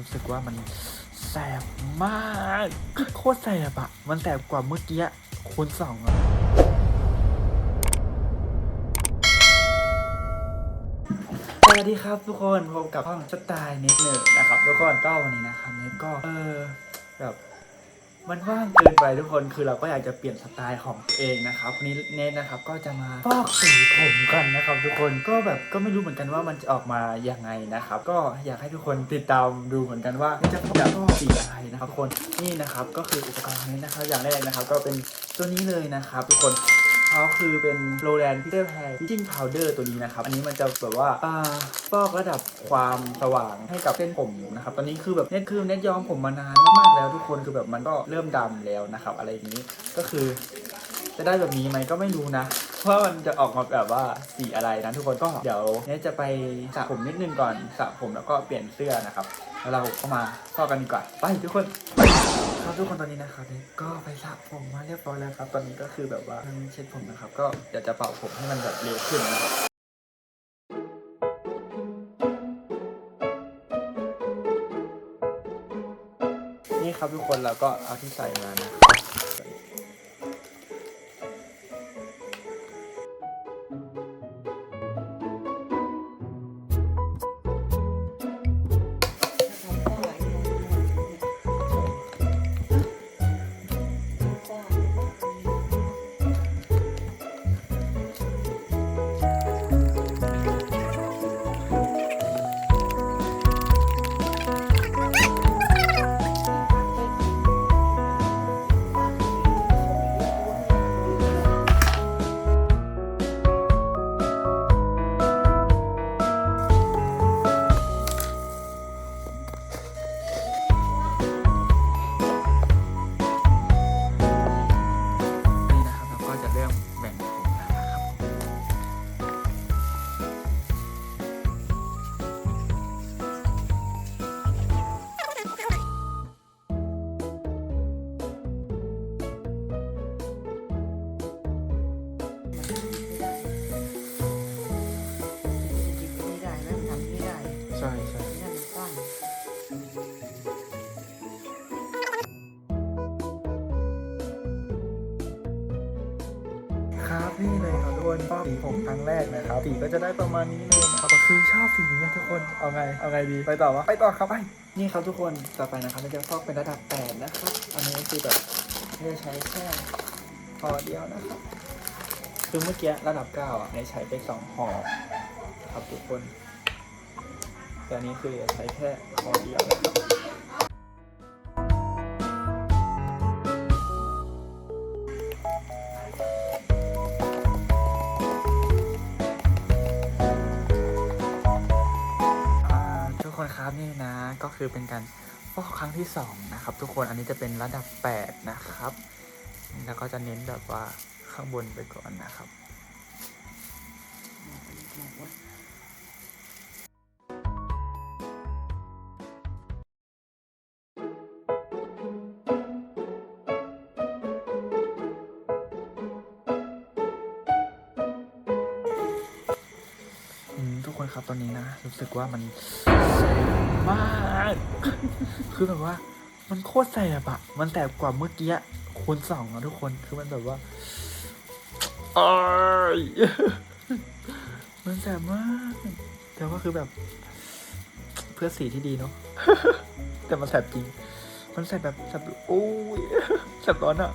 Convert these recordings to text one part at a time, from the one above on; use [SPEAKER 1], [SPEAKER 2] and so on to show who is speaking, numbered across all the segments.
[SPEAKER 1] รู้สึกว่ามันแสบมากโคตรแสบอะมันแสบกว่าเมื่อกี้คูณสองอะสวัสดีครับทุกคนพบกับห้องสไตล์เน็ตเลยนะครับทุกคนก็วันนี้นะครับเน็ตก็เออแบบ มันว่างเกินไปทุกคนคือเราก็อยากจะเปลี่ยนสไตล์ของตัวเองนะครับวันนี้เนทนะครับก็จะมาฟอกสีผมกันนะครับ ทุกคนก็แบบก็ไม่รู้เหมือนกันว่ามันจะออกมายังไงนะครับ ก็อยากให้ทุกคนติดตามดูเหมือนกันว่าจะฟอกสีอะไรนะครับทุกคนนี่นะครับก็คืออุปกรณ์นี้นะครับอย่างแรกนะครับ ก็เป็นตัวนี้เลยนะครับ ทุกคน เขาคือเป็นโรแลนด์พีเตอร์แพร์พิจิ้งพาวเดอร์ตัวนี้นะครับ อันนี้มันจะแบบว่าอ่าฟอกระดับความสว่างให้กับเส้นผมนะครับ ตอนนี้คือแบบเน็ตคือเน็ตย้อมผมมานานมากๆแล้วทุกคนคือแบบมันก็เริ่มดำแล้วนะครับ อะไรอย่างนี้ก็คือ จะได้แบบนี้ไหมก็ไม่รู้นะว่ามันจะออกมาแบบว่าสีอะไรนะทุกคนก็เดี๋ยวเน็ตจะไปสระผมนิดนึงก่อนสระผมแล้วก็เปลี่ยนเสื้อนะครับ แล้วเราก็มาฟอกกันดีกว่า ไปทุกคน ครับทุกคนตอนนี้นะครับนี่ก็ไปสระผมมาเรียบร้อยแล้วครับ ตอนนี้ก็คือแบบว่าเช็ดผมนะครับ ก็เดี๋ยวจะเป่าผมให้มันแบบเร็วขึ้นนะครับนี่ครับทุกคนเราก็เอาที่ใส่มานะครับ ครับนี่เลยครับทุกคนฟอกสีผมครั้งแรกนะครับสีก็จะได้ประมาณนี้เลยนะครับคือชอบสีนี้ทุกคนเอาไงเอาไงดีไปต่อวะไปต่อครับไปนี่ครับทุกคนต่อไปนะครับเราจะฟอกเป็นระดับแปดนะครับ อันนี้คือแบบไม่ได้ใช้แค่พอเดียวนะครับคือเมื่อกี้ระดับเก้าอะในใช้ไปสองห่อครับทุกคนแต่อันนี้คือใช้แค่ห่อเดียวนะครับ คนครับนี่นะก็คือเป็นการฟอกครั้งที่สองนะครับ ทุกคนอันนี้จะเป็นระดับ 8 นะครับแล้วก็จะเน้นแบบว่าข้างบนไปก่อนนะครับ คนครับตอนนี้นะ รู้สึกว่ามันแสบมากคือแบบว่า มันโคตรแสบอะมันแสบกว่าเมื่อกี้คูณสองอะทุกคนคือมันแบบว่าอายมันแสบมาก แต่ว่าคือแบบ เพื่อสีที่ดีเนาะแต่มันแสบจริง มันแสบแบบแสบโอ้ยแสบร้อนอะ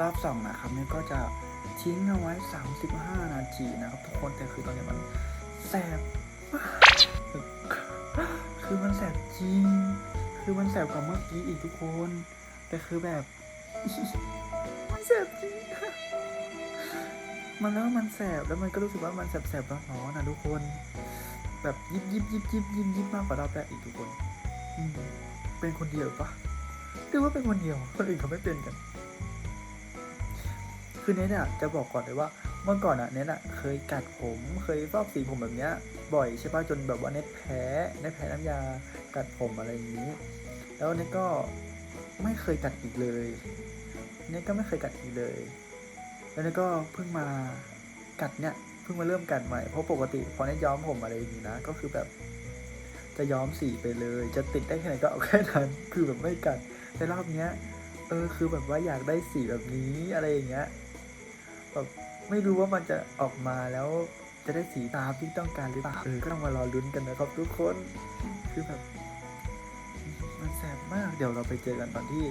[SPEAKER 1] รอบสองนะครับนี่ก็จะ ทิ้งเอาไว้ 35 นาทีนะครับทุกคนแต่คือตอนนี้มันแสบมากคือมันแสบจริง คือมันแสบกว่าเมื่อกี้อีกทุกคน แต่คือแบบมันแสบจริงมันแล้วมันแสบแล้วมันก็รู้สึกว่ามันแสบแสบร้อนๆนะทุกคน แบบยิบยิบยิบยิบยิบยิบมากกว่ารอบแรกอีกทุกคนเป็นคนเดียวปะหรือว่าเป็นคนเดียวคนอื่นเขาไม่เป็นกัน คือเน็ตอะจะบอกก่อนเลยว่าเมื่อก่อนอะเน็ตอะเคยกัดผมเคยฟอกสีผมแบบเนี้ยบ่อยใช่ป่ะจนแบบว่าเน็ตแพ้เน็ตแพ้น้ำยากัดผมอะไรอย่างนี้ แล้วเน็ตก็ไม่เคยกัดอีกเลยเน็ตก็ไม่เคยกัดอีกเลย แล้วเน็ตก็เพิ่งมากัดเนี่ยเพิ่งมาเริ่มกัดใหม่เพราะปกติพอเน็ตย้อมผมอะไรอย่างนี้นะ ก็คือแบบ จะย้อมสีไปเลย จะติดได้แค่ไหนก็เอาแค่นั้นคือแบบไม่กัดแต่รอบเนี้ยเออคือแบบว่าอยากได้สีแบบนี้อะไรอย่างเงี้ย แบบไม่รู้ว่ามันจะออกมาแล้วจะได้สีตามที่ต้องการหรือเปล่าเออก็ต้องมารอลุ้นกันนะครับทุกคนคือแบบมันแสบมากเดี๋ยวเราไปเจอกันตอนที่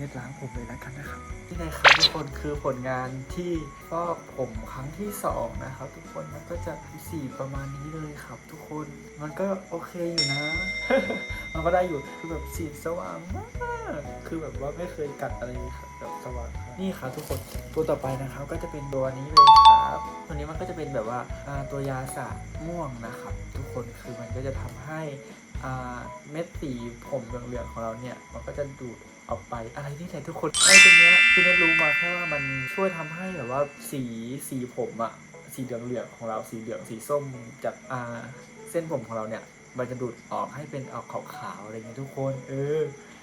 [SPEAKER 1] เน็ตล้างผมเลยแล้วกันนะครับนี่นะครับทุกคนคือผลงานที่ฟอกผมครั้งที่สองนะครับ ทุกคนมันก็จะสีประมาณนี้เลยครับ ทุกคนมันก็โอเคอยู่นะ มันก็ได้อยู่คือแบบสีสว่างมากคือแบบว่าไม่เคยกัดอะไรแบบสว่างขนาดนี่ครับทุกคนตัวต่อไปนะครับ ก็จะเป็นตัวนี้เลยครับตัวนี้มันก็จะเป็นแบบว่าอ่าตัวยาสระม่วงนะครับ ทุกคนคือมันก็จะทำให้อ่าเม็ดสีผมเหลืองๆของเราเนี่ยมันก็จะดูด ออกไป อะไรที่ไหนทุกคนไอ้ตัวเนี้ยคือเน็ตรู้มาแค่ว่ามันช่วยทำให้แบบว่าสีสีผมอะสีเหลืองๆของเราสีเหลืองสีส้มจากอาเส้นผมของเราเนี่ยมันจะดูดออกให้เป็นออกขาวๆอะไรเงี้ยทุกคน เออ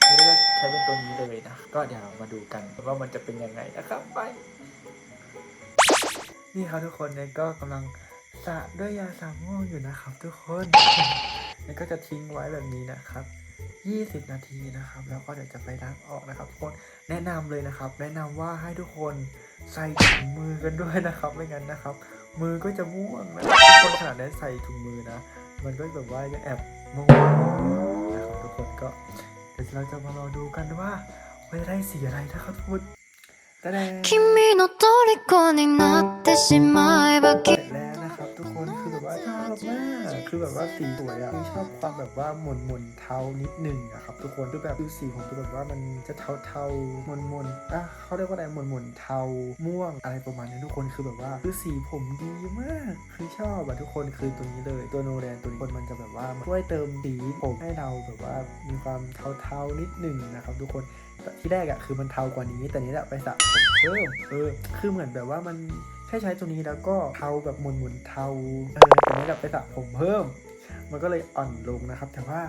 [SPEAKER 1] นี่ก็ใช้เป็นตัวนี้เลยนะ ก็เดี๋ยวเรามาดูกันว่ามันจะเป็นยังไงนะครับไป นี่ครับทุกคนเนี่ยก็กำลังสระด้วยยาสระม่วงอยู่นะครับ ทุกคน แล้วก็จะทิ้งไว้แบบนี้นะครับ 20 นาทีนะครับ แล้วก็เดี๋ยวจะไปล้างออกนะครับทุกคนแนะนำเลยนะครับ แนะนำว่าให้ทุกคนใส่ถุงมือกันด้วยนะครับไม่งั้นนะครับ มือก็จะม่วงนะคนขนาดนั้นใส่ถุงมือนะ มันก็แบบว่ายัแอบม่วงนะครับทุกคนก็เดี๋ยวเราจะมารอดูกันว่ามันจะได้สีอะไรนะครับทุกคนแต่แรก ว่าชอบมากคือแบบว่าสีสวยอะคือชอบความแบบว่าหม่นหม่นเทานิดหนึ่งอะครับทุกคนคือแบบดูสีของคือแบบว่ามันจะเทาเทาหม่นหม่นอะเขาเรียกว่าอะไรหม่นหม่นเทาม่วงอะไรประมาณนี้ทุกคนคือแบบว่าคือสีผมดีมากคือชอบอะทุกคนคือตัวนี้เลยตัวโนแรนตัวนี้คนมันจะแบบว่าช่วยเติมสีผมให้เราแบบว่ามีความเทาเทาๆนิดหนึ่งนะครับทุกคนที่แรกอะคือมันเทากว่านี้แต่นี้แหละไปสระผมเพิ่มเออคือเหมือนแบบว่ามัน แค่ใช้ตัวนี้แล้วก็เทาแบบหมุนหมุนๆเทาเออตัวนี้แบบไปสระผมเพิ่ม มันก็เลยอ่อนลงนะครับ แต่ว่า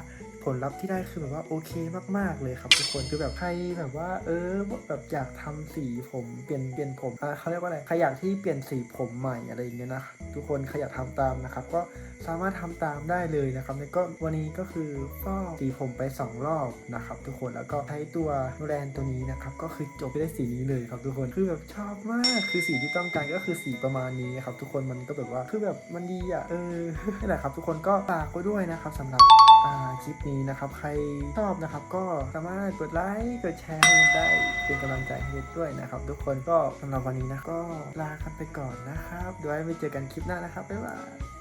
[SPEAKER 1] ผลลัพธ์ที่ได้คือแบบว่าโอเคมาก ๆ เลยครับทุกคนคือแบบใครแบบว่า เออแบบอยากทำสีผมเปลี่ยนเปลี่ยนผมอ่าเขาเรียกว่าอะไรใครอยากที่เปลี่ยนสีผมใหม่อะไรอย่างเงี้ยนะทุกคนใครอยากทำตามนะครับก็ สามารถทำตามได้เลยนะครับแล้วก็วันนี้ก็คือฟอกสีผมไปสองรอบนะครับ ทุกคนแล้วก็ใช้ตัวนูแรนตัวนี้นะครับก็คือจบได้สีนี้เลยครับทุกคนคือแบบชอบมากคือสีที่ต้องการก็คือสีประมาณนี้ครับทุกคนมันก็แบบว่าคือแบบมันดีอะเออนี่แหละครับ ทุกคนก็ฝากไว้ด้วยนะครับสำหรับคลิปนี้นะครับใครชอบนะครับก็สามารถกดไลค์กดแชร์ให้ได้เป็นกำลังใจให้ด้วยนะครับ ทุกคนก็สำหรับวันนี้นะก็ลากันไปก่อนนะครับเดี๋ยวไว้ไปเจอกันคลิปหน้านะครับบ๊ายบาย